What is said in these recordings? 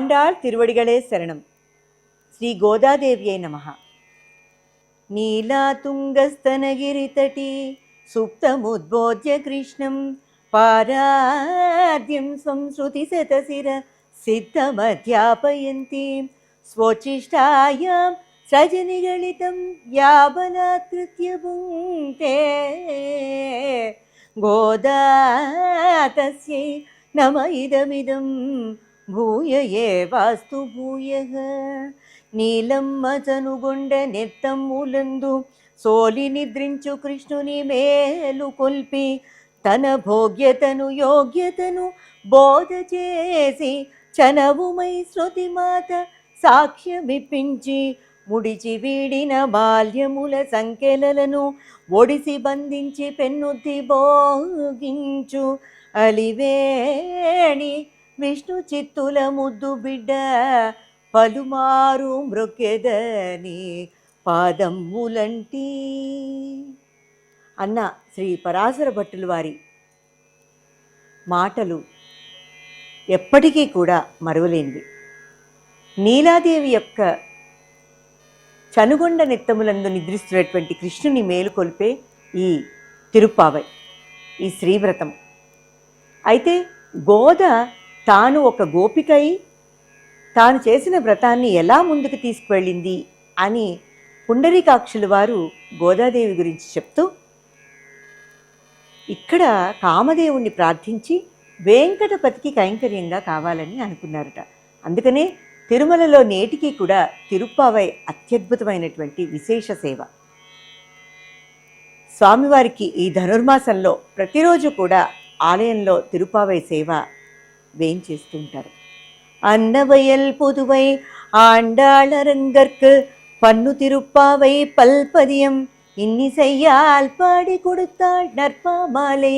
ஆண்டாள் திருவடிகளே சரணம் ஸ்ரீ கோதாதேவியை நமகா நீலா துங்கஸ்தனகிரி தட்டி சுப்தமுத்போத்ய கிருஷ்ணம் பாராத்யம் சம்ஸ்ருதி சதசிர சித்தமத்யாபயந்தீம் ஸ்வோச்சிஷ்டாயாம் സജനികളിതം യാപനാകൃത്യഭുങ്ക്തേ ഗോദാ തസ്യൈ നമ ഇദമിദം భూయ ఏవాస్తు భూయః? నీలమ్మ చనుగొండ నెత్తమ్ములందు సోలి నిద్రించు కృష్ణుని మేలు కొల్పి తన భోగ్యతను యోగ్యతను బోధ చేసి చనవుమై శృతి మాత సాక్ష్యమిప్పించి ముడిచి వీడిన బాల్యముల సంఖ్యలను ఒడిసి బంధించి పెన్నుద్ది భోగించు అలివేణి విష్ణు చిత్తుల ముద్దు బిడ్డ పలుమారు మృకెదని పాదమ్ములంటి. అన్న శ్రీ పరాశర భట్టుల వారి మాటలు ఎప్పటికీ కూడా మరువలేనివి. నీలాదేవి యొక్క చనుగొండ నిత్తములందు నిద్రిస్తున్నటువంటి కృష్ణుని మేలుకొల్పే ఈ తిరుప్పావై ఈ శ్రీవ్రతం. అయితే గోద తాను ఒక గోపికై తాను చేసిన వ్రతాన్ని ఎలా ముందుకు తీసుకువెళ్ళింది అని పుండరీకాక్షుల వారు గోదాదేవి గురించి చెప్తూ ఇక్కడ కామదేవుణ్ణి ప్రార్థించి వెంకటపతికి కైంకర్యంగా కావాలని అనుకున్నారట. అందుకనే తిరుమలలో నేటికి కూడా తిరుప్పావై అత్యద్భుతమైనటువంటి విశేష సేవ. స్వామివారికి ఈ ధనుర్మాసంలో ప్రతిరోజు కూడా ఆలయంలో తిరుపావై సేవ వేయించేస్తూ ఉంటారు அன்னவயல் புதுவை ஆண்டாளரங்கற்கு பன்னு திருப்பாவை பல்பதியம் இன்னிசையால் பாடி கொடுத்தாள் நற்பாமாலை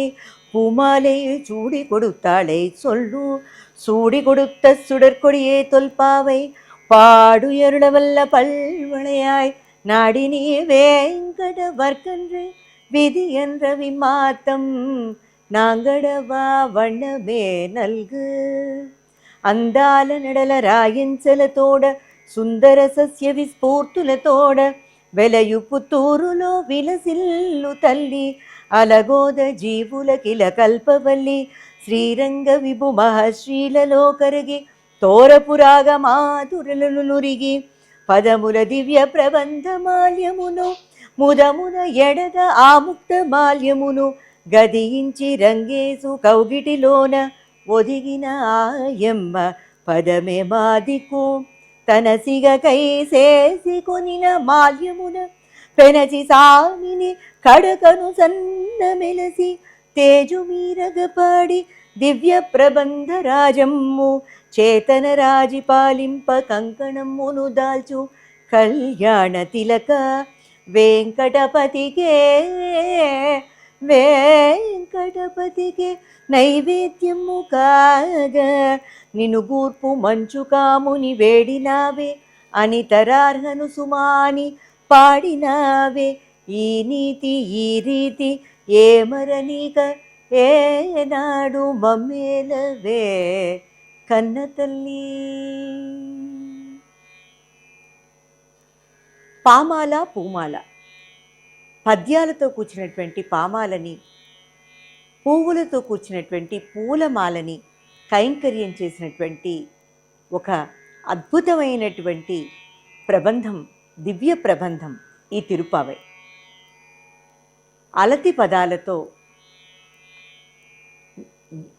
பூமாலை சூடி கொடுத்தாளை சொல்லு சூடி கொடுத்த சுடற்கொடியே தொல்பாவை பாடுயருளவல்ல பல்வளையாய் நாடினே வேங்கட வர்க்கன்று விதி என்ற விமாத்தம் நாங்கடவா வண்ணமே நல்கு అందాల నడల రాయించలతోడ సుందర సస్య విస్ఫూర్తులతోడ వెలయు పుత్తూరులో విలసిల్లు తల్లి అలగోద జీవులకిల కల్పవల్లి శ్రీరంగ విభు మహశ్రీలలో కరిగి తోరపురాగ మాధురలను నురిగి పదముల దివ్య ప్రబంధ మాల్యమును ముదమున ఎడద ఆముక్త మాల్యమును గదించి రంగేసు కౌగిటిలోన ఒదిగిన ఆయమ్మ పదమే మాదికు తన సిగకై చేసి కొనిన మాల్యమున పెనచి సామిని కడకను సన్న మెలసి తేజు మీరగపాడి దివ్య ప్రబంధ రాజమ్ము చేతన రాజి పాలింప కంకణమ్మును దాల్చు కళ్యాణ తిలక వెంకటపతికే వెంకటపతికే నైవేద్యము కాగా. నిను గూర్పు మంచు కాముని వేడినావే అని తరార్హను సుమాని పాడినావే. ఈ నీతి ఈ రీతి ఏమరనీక ఏనాడు మమ్మేలవే కన్న తల్లి. పామాల పూమాల. పద్యాలతో కూర్చున్నటువంటి పామాలని పువ్వులతో కూర్చున్నటువంటి పూలమాలని కైంకర్యం చేసినటువంటి ఒక అద్భుతమైనటువంటి ప్రబంధం దివ్య ప్రబంధం ఈ తిరుపావై. అలతి పదాలతో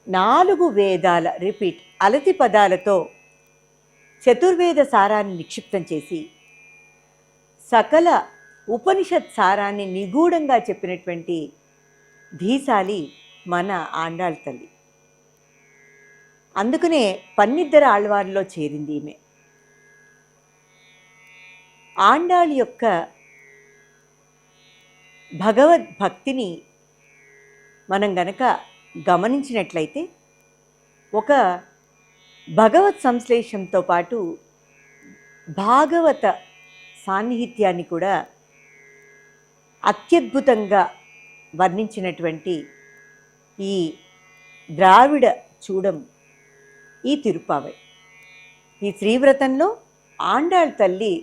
నాలుగు వేదాల రిపీట్ అలతి పదాలతో చతుర్వేద సారాన్ని నిక్షిప్తం చేసి సకల ఉపనిషత్ సారాన్ని నిగూఢంగా చెప్పినటువంటి ధీశాలి మన ఆండాళ్ తల్లి. అందుకనే పన్నిద్దర ఆళ్వారిలో చేరింది ఈమె. ఆండాళ్ యొక్క భగవద్భక్తిని మనం గనక గమనించినట్లయితే ఒక భగవత్ సంశ్లేషంతో పాటు భాగవత సాన్నిహిత్యాన్ని కూడా అత్యద్భుతంగా వర్ణించినటువంటి ఈ ద్రావిడ చూడం ఈ తిరుపావై ఈ శ్రీవ్రతంలో ఆండాళ్ తల్లి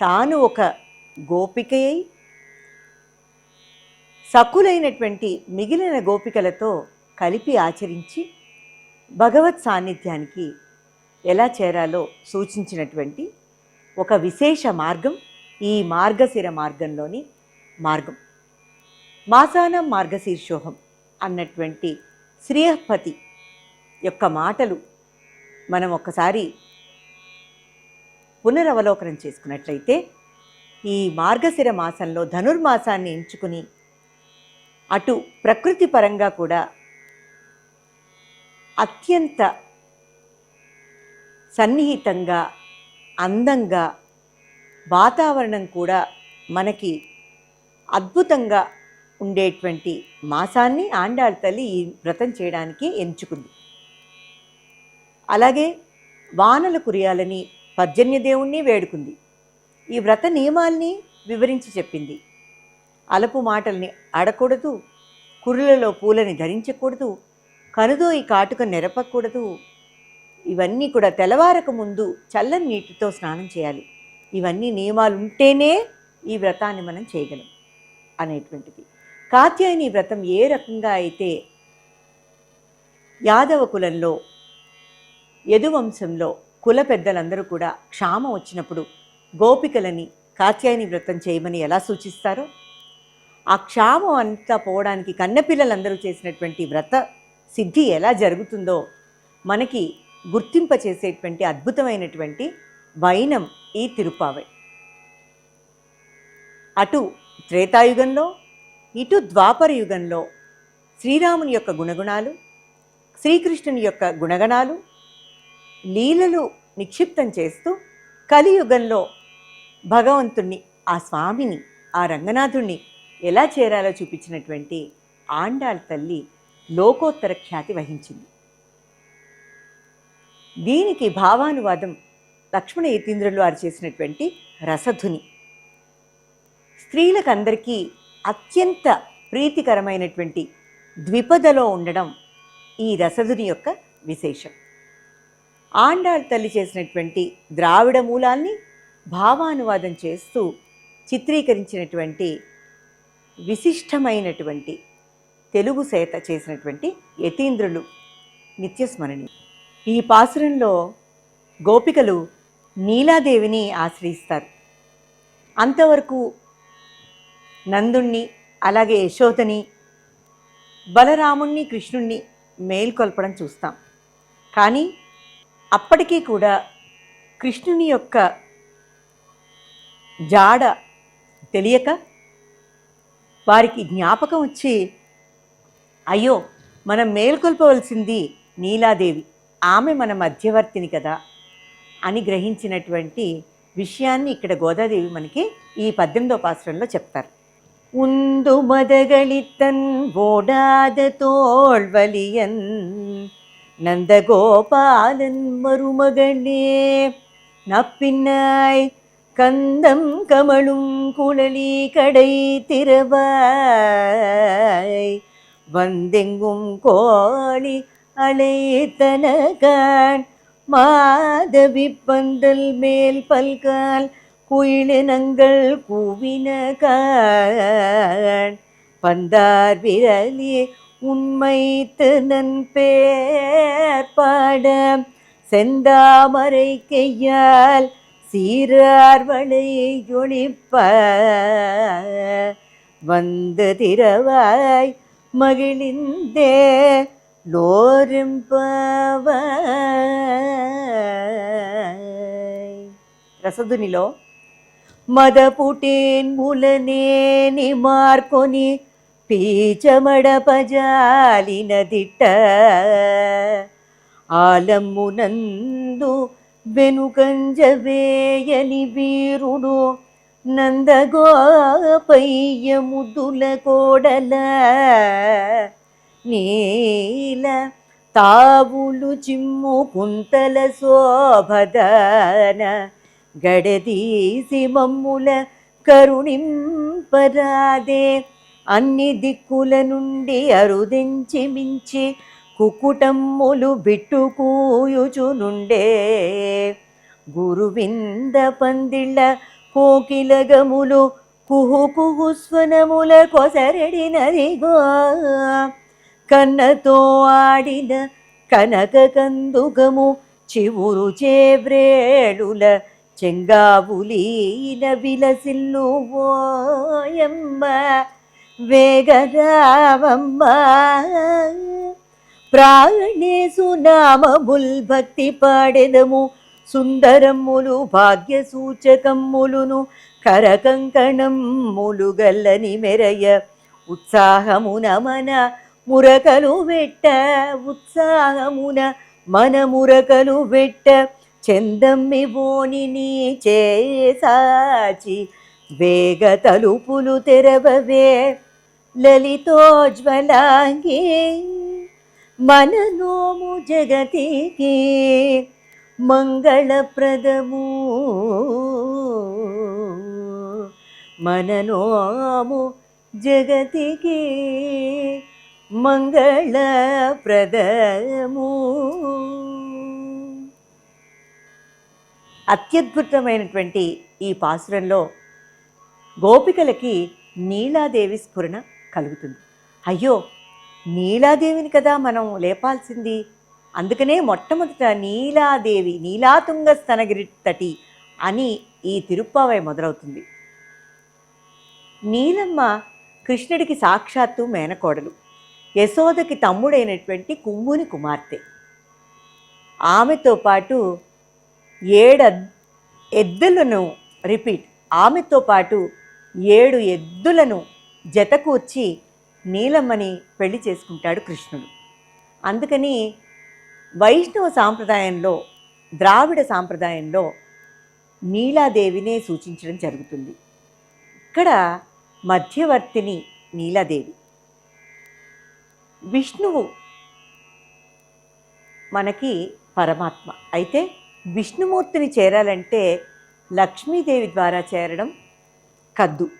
తాను ఒక గోపికయై సకులైనటువంటి మిగిలిన గోపికలతో కలిపి ఆచరించి భగవత్ సాన్నిధ్యానికి ఎలా చేరాలో సూచించినటువంటి ఒక విశేష మార్గం ఈ మార్గశిర మార్గంలోని మార్గం. మాసానం మార్గశీర్షోహం అన్నటువంటి శ్రీహపతి యొక్క మాటలు మనం ఒక్కసారి పునరవలోకనం చేసుకున్నట్లయితే ఈ మార్గశిర మాసంలో ధనుర్మాసాన్ని ఎంచుకుని అటు ప్రకృతి పరంగా కూడా అత్యంత సన్నిహితంగా అందంగా వాతావరణం కూడా మనకి అద్భుతంగా ఉండేటువంటి మాసాన్ని ఆండాళ్ళ తల్లి ఈ వ్రతం చేయడానికి ఎంచుకుంది. అలాగే వానలు కురియాలని పర్జన్యదేవుణ్ణి వేడుకుంది. ఈ వ్రత నియమాల్ని వివరించి చెప్పింది. అలపు మాటల్ని ఆడకూడదు కురులలో పూలని ధరించకూడదు కనుదో ఈ కాటుక నెరపకూడదు ఇవన్నీ కూడా తెల్లవారక ముందు చల్లని నీటితో స్నానం చేయాలి. ఇవన్నీ నియమాలు ఉంటేనే ఈ వ్రతాన్ని మనం చేయగలం. అనేటువంటిది. కాత్యాయని వ్రతం ఏ రకంగా అయితే యాదవ కులంలో యదువంశంలో కుల పెద్దలందరూ కూడా క్షామం వచ్చినప్పుడు గోపికలని కాత్యాయని వ్రతం చేయమని ఎలా సూచిస్తారో? ఆ క్షామం అంతా పోవడానికి కన్నపిల్లలందరూ చేసినటువంటి వ్రత సిద్ధి ఎలా జరుగుతుందో మనకి గుర్తింప చేసేటువంటి అద్భుతమైనటువంటి వైనం ఈ తిరుపావై అటు త్రేతాయుగంలో ఇటు ద్వాపర యుగంలో శ్రీరాముని యొక్క గుణగుణాలు శ్రీకృష్ణుని యొక్క గుణగణాలు లీలలు నిక్షిప్తం చేస్తూ కలియుగంలో భగవంతుణ్ణి ఆ స్వామిని ఆ రంగనాథుణ్ణి ఎలా చేరాలో చూపించినటువంటి ఆండాళ్ తల్లి లోకోత్తర ఖ్యాతి వహించింది. దీనికి భావానువాదం లక్ష్మణ యతీంద్రులు వారు చేసినటువంటి రసధుని స్త్రీలకందరికీ అత్యంత ప్రీతికరమైనటువంటి ద్విపదలో ఉండడం ఈ రసదుని యొక్క విశేషం. ఆండాళ్ తల్లి చేసినటువంటి ద్రావిడ మూలాల్ని భావానువాదం చేస్తూ చిత్రీకరించినటువంటి విశిష్టమైనటువంటి తెలుగు సేత చేసినటువంటి యతీంద్రులు నిత్యస్మరణి ఈ పాసురంలో గోపికలు నీలాదేవిని ఆశ్రయిస్తారు. అంతవరకు నందుణ్ణి అలాగే యశోదని బలరాముణ్ణి కృష్ణుణ్ణి మేల్కొల్పడం చూస్తాం. కానీ అప్పటికీ కూడా కృష్ణుని యొక్క జాడ తెలియక వారికి జ్ఞాపకం వచ్చి అయ్యో మనం మేల్కొల్పవలసింది నీలాదేవి ఆమె మన మధ్యవర్తిని కదా అని గ్రహించినటువంటి విషయాన్ని ఇక్కడ గోదాదేవి మనకి ఈ పద్దెనిమిదో పాశ్రంలో చెప్తారు. உந்துமதகளித்தன் ஓடாத தோல்வலியன் நந்தகோபாலன் மருமகளே நப்பின்னாய் கந்தம் கமலும் குழலி கடை திறவாய். வந்தெங்கும் கோழி அலைத்தனகான் மாதவி பந்தல் மேல் பல்கால் குயிலினங்கள் கூவின பந்தார் விரலி உண்மை தினன் பேர்பாட செந்தாமரை கையால் சீரார்வளை ஒழிப்ப வந்து திரவாய் மகிழிந்தே லோரும்பவ ரசதுனிலோ. మదపుటేన్ ములనేని మార్కొని పీచమడపజాలిన దిట్ట. ఆలమ్మునందు వెనుకంజవేయని వీరుడు నందగోపయ్య ముద్దుల కోడల. నీల తావులు చిమ్ము కుంతల శోభదన గడదీసి మమ్ముల కరుణింపరాదే. అన్ని దిక్కుల నుండి అరుదించి మించి కుకుటమ్ములు బిట్టుకూయుచునుండే. గురువింద పందిళ్ళ కోకిలగములు కుహు కుహు స్వనముల కొసరడినదిగో. కన్నతో ఆడిన కనక కందుగము చివురు చేవ్రేళుల చెంగావులీన విలసిల్లు ఓయమ్మ వేగరావమ్మ. ప్రాణేశు నామముల్ భక్తి పాడెదము సుందరమ్ములు భాగ్య సూచకమ్ములును కరకంకణమ్ములు గల్లని మెరయ. ఉత్సాహమున మన మురకలు వెట్ట ఉత్సాహమున మన మురకలు వెట్ట. చందమ్మి నీ చేసాచి వేగ తలుపులు తెరవవే. లలితోజ్వలాంగి మననోము జగతికి మంగళప్రదము. మననోము జగతికి మంగళప్రదము. అత్యద్భుతమైనటువంటి ఈ పాసురంలో గోపికలకి నీలాదేవి స్ఫురణ కలుగుతుంది. అయ్యో నీలాదేవిని కదా మనం లేపాల్సింది. అందుకనే మొట్టమొదట నీలాదేవి నీలాతుంగ స్తనగిరి తటి అని ఈ తిరుప్పావై మొదలవుతుంది. నీలమ్మ కృష్ణుడికి సాక్షాత్తు మేనకోడలు. యశోదకి తమ్ముడైనటువంటి కుమ్ముని కుమార్తె. ఆమెతో పాటు ఏడ ఎద్దులను రిపీట్ ఆమెతో పాటు ఏడు ఎద్దులను జతకూర్చి నీలమ్మని పెళ్ళి చేసుకుంటాడు కృష్ణుడు. అందుకని వైష్ణవ సాంప్రదాయంలో ద్రావిడ సాంప్రదాయంలో నీలాదేవినే సూచించడం జరుగుతుంది. ఇక్కడ మధ్యవర్తిని నీలాదేవి. విష్ణువు మనకి పరమాత్మ. అయితే విష్ణుమూర్తిని చేరాలంటే లక్ష్మీదేవి ద్వారా చేరడం కద్దు.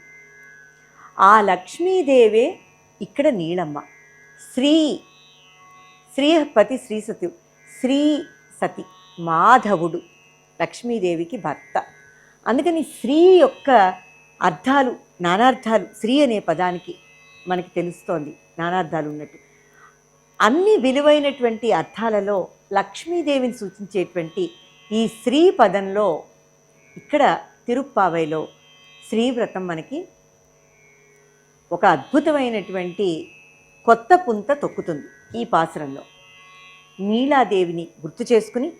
ఆ లక్ష్మీదేవే ఇక్కడ నీలమ్మ. శ్రీ శ్రీపతి శ్రీ సతి శ్రీ సతి మాధవుడు లక్ష్మీదేవికి భర్త. అందుకని శ్రీ యొక్క అర్థాలు నానార్థాలు శ్రీ అనే పదానికి మనకి తెలుస్తోంది నానార్థాలు ఉన్నట్టు. అన్ని విలువైనటువంటి అర్థాలలో లక్ష్మీదేవిని సూచించేటువంటి ఈ శ్రీ పదంలో ఇక్కడ తిరుప్పావైలో శ్రీవ్రతం మనకి ఒక అద్భుతమైనటువంటి కొత్త పుంత తొక్కుతుంది ఈ పాసురంలో. నీలాదేవిని గుర్తు చేసుకుని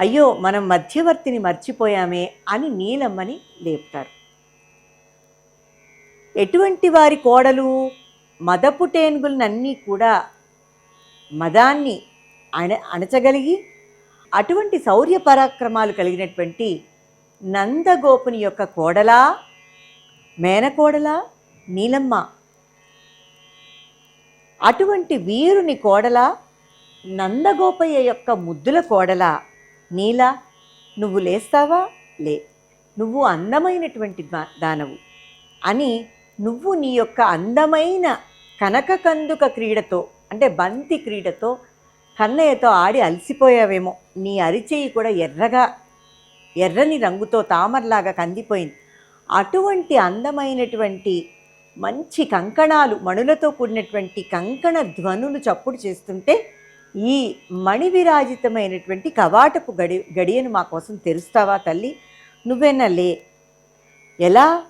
అయ్యో మనం మధ్యవర్తిని మర్చిపోయామే అని నీలమ్మని లేపుతారు. ఎటువంటి వారి కోడలు మదపుటేనుగులనన్నీ కూడా మదాన్ని అణ అణచగలిగి అటువంటి శౌర్య పరాక్రమాలు కలిగినటువంటి నందగోపుని యొక్క కోడలా మేనకోడలా నీలమ్మ. అటువంటి వీరుని కోడల నందగోపయ్య యొక్క ముద్దుల కోడల నీల. నువ్వు లేస్తావా? లే. నువ్వు అందమైనటువంటి దా- దానవు అని నువ్వు నీ యొక్క అందమైన కనక కందుక క్రీడతో అంటే బంతి క్రీడతో కన్నయ్యతో ఆడి అలసిపోయావేమో. నీ అరిచేయి కూడా ఎర్రగా ఎర్రని రంగుతో తామరలాగా కందిపోయింది. అటువంటి అందమైనటువంటి మంచి కంకణాలు మణులతో కూడినటువంటి కంకణ ధ్వనులు చప్పుడు చేస్తుంటే ఈ మణి విరాజితమైనటువంటి కవాటపు గడి గడియను మా కోసం తెరుస్తావా తల్లి? నువ్వేనా లే. ఎలా?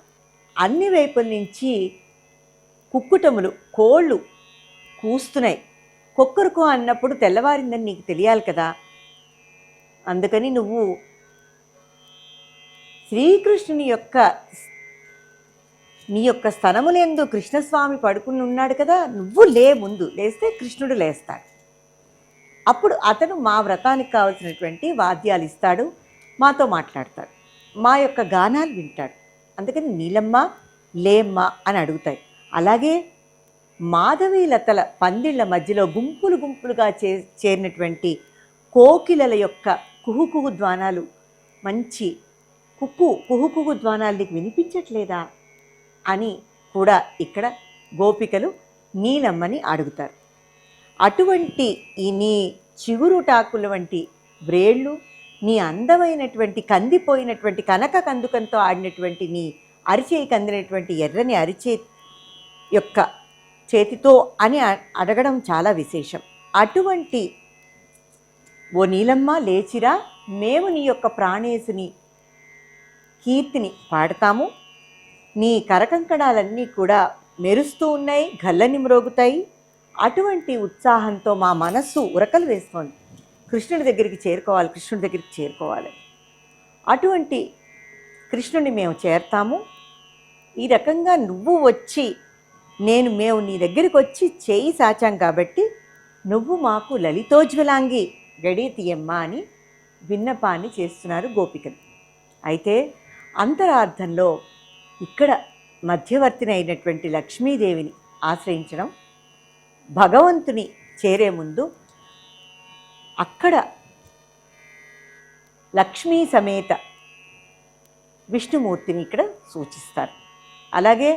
అన్ని వైపుల నుంచి కుక్కుటములు కోళ్ళు కూస్తున్నాయి. కొక్కరుకో అన్నప్పుడు తెల్లవారిందని నీకు తెలియాలి కదా. అందుకని నువ్వు శ్రీకృష్ణుని యొక్క నీ యొక్క స్థనములందు కృష్ణస్వామి పడుకుని ఉన్నాడు కదా నువ్వు లే ముందు. లేస్తే కృష్ణుడు లేస్తాడు. అప్పుడు అతను మా వ్రతానికి కావలసినటువంటి వాద్యాలు ఇస్తాడు మాతో మాట్లాడతాడు. మా యొక్క గానాలు వింటాడు. అందుకని నీలమ్మ లేమ్మ అని అడుగుతాయి. అలాగే మాధవీలతల లతల పందిళ్ళ మధ్యలో గుంపులు గుంపులుగా చే చేరినటువంటి కోకిలల యొక్క కుహుకుహు ద్వానాలు మంచి కుక్కు కుహుకుహు ద్వానాలు నీకు వినిపించట్లేదా అని కూడా ఇక్కడ గోపికలు నీలమ్మని అడుగుతారు. అటువంటి ఈ నీ చిగురుటాకుల వంటి వ్రేళ్ళు నీ అందమైనటువంటి కందిపోయినటువంటి కనక కందుకంతో ఆడినటువంటి నీ అరిచేయి కందినటువంటి ఎర్రని అరిచే యొక్క చేతితో అని అడగడం చాలా విశేషం. అటువంటి ఓ నీలమ్మ లేచిరా మేము నీ యొక్క ప్రాణేశుని కీర్తిని పాడతాము. నీ కరకంకణాలన్నీ కూడా మెరుస్తూ ఉన్నాయి గల్లని మ్రోగుతాయి. అటువంటి ఉత్సాహంతో మా మనస్సు ఉరకలు వేస్తోంది. కృష్ణుడి దగ్గరికి చేరుకోవాలి కృష్ణుడి దగ్గరికి చేరుకోవాలి. అటువంటి కృష్ణుని మేము చేరతాము. ఈ రకంగా నువ్వు వచ్చి నేను మేము నీ దగ్గరికి వచ్చి చేయి సాచాం కాబట్టి నువ్వు మాకు లలితోజ్వలాంగి. గడి తీయమ్మా అని విన్నపాన్ని చేస్తున్నారు గోపికలు. అయితే అంతరార్థంలో ఇక్కడ మధ్యవర్తిని అయినటువంటి లక్ష్మీదేవిని ఆశ్రయించడం భగవంతుని చేరే ముందు అక్కడ లక్ష్మీ సమేత విష్ణుమూర్తిని ఇక్కడ సూచిస్తారు. అలాగే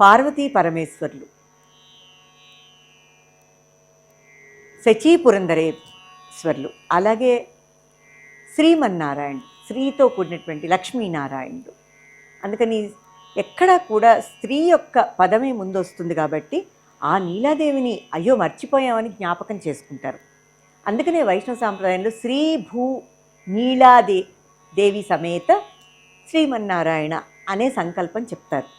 పార్వతీ పరమేశ్వర్లు. శచీ పురంధరేశ్వర్లు అలాగే శ్రీమన్నారాయణుడు స్త్రీతో కూడినటువంటి లక్ష్మీనారాయణుడు. అందుకని ఎక్కడా కూడా స్త్రీ యొక్క పదమే ముందు వస్తుంది కాబట్టి ఆ నీలాదేవిని అయ్యో మర్చిపోయామని జ్ఞాపకం చేసుకుంటారు. అందుకనే వైష్ణవ సాంప్రదాయంలో శ్రీ భూ నీలాదే దేవి సమేత శ్రీమన్నారాయణ అనే సంకల్పం చెప్తారు.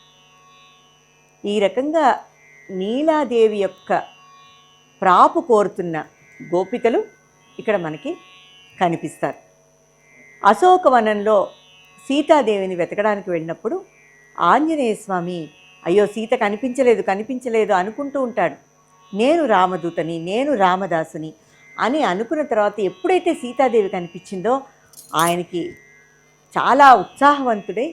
ఈ రకంగా నీలాదేవి యొక్క ప్రాపు కోరుతున్న గోపికలు ఇక్కడ మనకి కనిపిస్తారు. అశోకవనంలో సీతాదేవిని వెతకడానికి వెళ్ళినప్పుడు ఆంజనేయ స్వామి అయ్యో సీత కనిపించలేదు కనిపించలేదు అనుకుంటూ ఉంటాడు. నేను రామదూతని నేను రామదాసుని అని అనుకున్న తర్వాత ఎప్పుడైతే సీతాదేవి కనిపించిందో ఆయనకి చాలా ఉత్సాహవంతుడై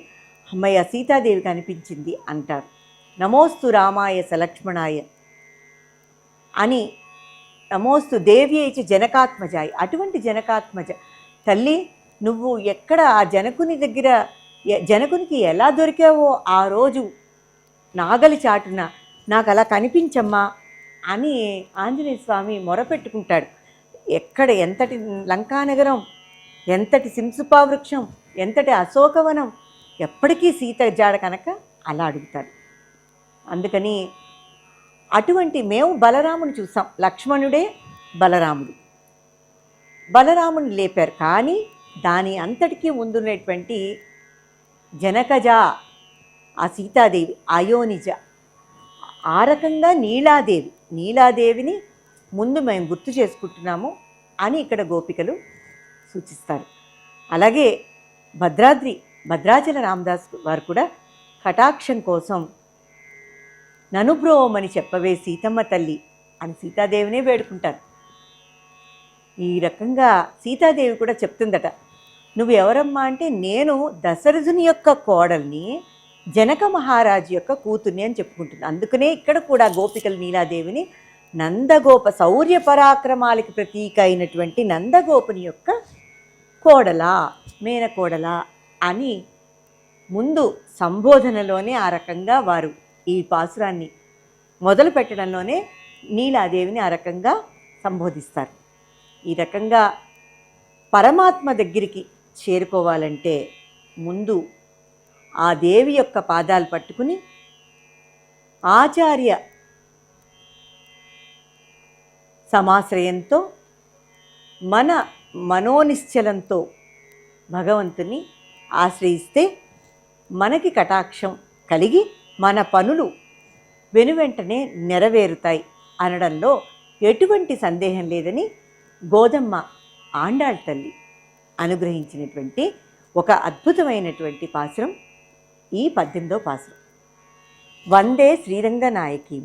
అమ్మయ్య సీతాదేవి కనిపించింది అంటారు. నమోస్తు రామాయ సలక్ష్మణాయ అని నమోస్తు దేవ్యేచి జనకాత్మజాయి. అటువంటి జనకాత్మజ తల్లి నువ్వు ఎక్కడ ఆ జనకుని దగ్గర జనకునికి ఎలా దొరికావో ఆ రోజు నాగలి చాటున నాకు అలా కనిపించమ్మా అని ఆంజనేయ స్వామి మొరపెట్టుకుంటాడు. ఎక్కడ ఎంతటి లంకానగరం ఎంతటి సింసుపా వృక్షం ఎంతటి అశోకవనం ఎప్పటికీ సీత జాడ కనుక అలా అడుగుతాడు. అందుకని అటువంటి మేము బలరాముని చూసాం. లక్ష్మణుడే బలరాముడు. బలరాముని లేపారు. కానీ దాని అంతటికీ ముందున్నటువంటి జనకజ ఆ సీతాదేవి అయోనిజ ఆ రకంగా నీలాదేవి నీలాదేవిని ముందు మేము గుర్తు చేసుకుంటున్నాము అని ఇక్కడ గోపికలు సూచిస్తారు. అలాగే భద్రాద్రి భద్రాచల రామదాస్ వారు కూడా కటాక్షం కోసం ననుబ్రోమని చెప్పవే సీతమ్మ తల్లి అని సీతాదేవినే వేడుకుంటారు. ఈ రకంగా సీతాదేవి కూడా చెప్తుందట నువ్వు ఎవరమ్మా అంటే నేను దశరథుని యొక్క కోడల్ని జనక మహారాజు యొక్క కూతుర్ని అని చెప్పుకుంటుంది అందుకనే ఇక్కడ కూడా గోపికలు నీలాదేవిని నందగోప శౌర్య పరాక్రమాలకి ప్రతీక అయినటువంటి నందగోపుని యొక్క కోడలా మేనకోడలా అని ముందు సంబోధనలోనే ఆ రకంగా వారు ఈ పాసురాన్ని మొదలు పెట్టడంలోనే నీలాదేవిని ఆ రకంగా సంబోధిస్తారు. ఈ రకంగా పరమాత్మ దగ్గరికి చేరుకోవాలంటే ముందు ఆ దేవి యొక్క పాదాలు పట్టుకుని ఆచార్య సమాశ్రయంతో మన మనోనిశ్చలంతో భగవంతుని ఆశ్రయిస్తే మనకి కటాక్షం కలిగి మన పనులు వెనువెంటనే నెరవేరుతాయి అనడంలో ఎటువంటి సందేహం లేదని గోదమ్మ ఆండాళ్ తల్లి అనుగ్రహించినటువంటి ఒక అద్భుతమైనటువంటి పాసురం ఈ పద్దెనిమిదో పాసురం వందే శ్రీరంగ నాయకీ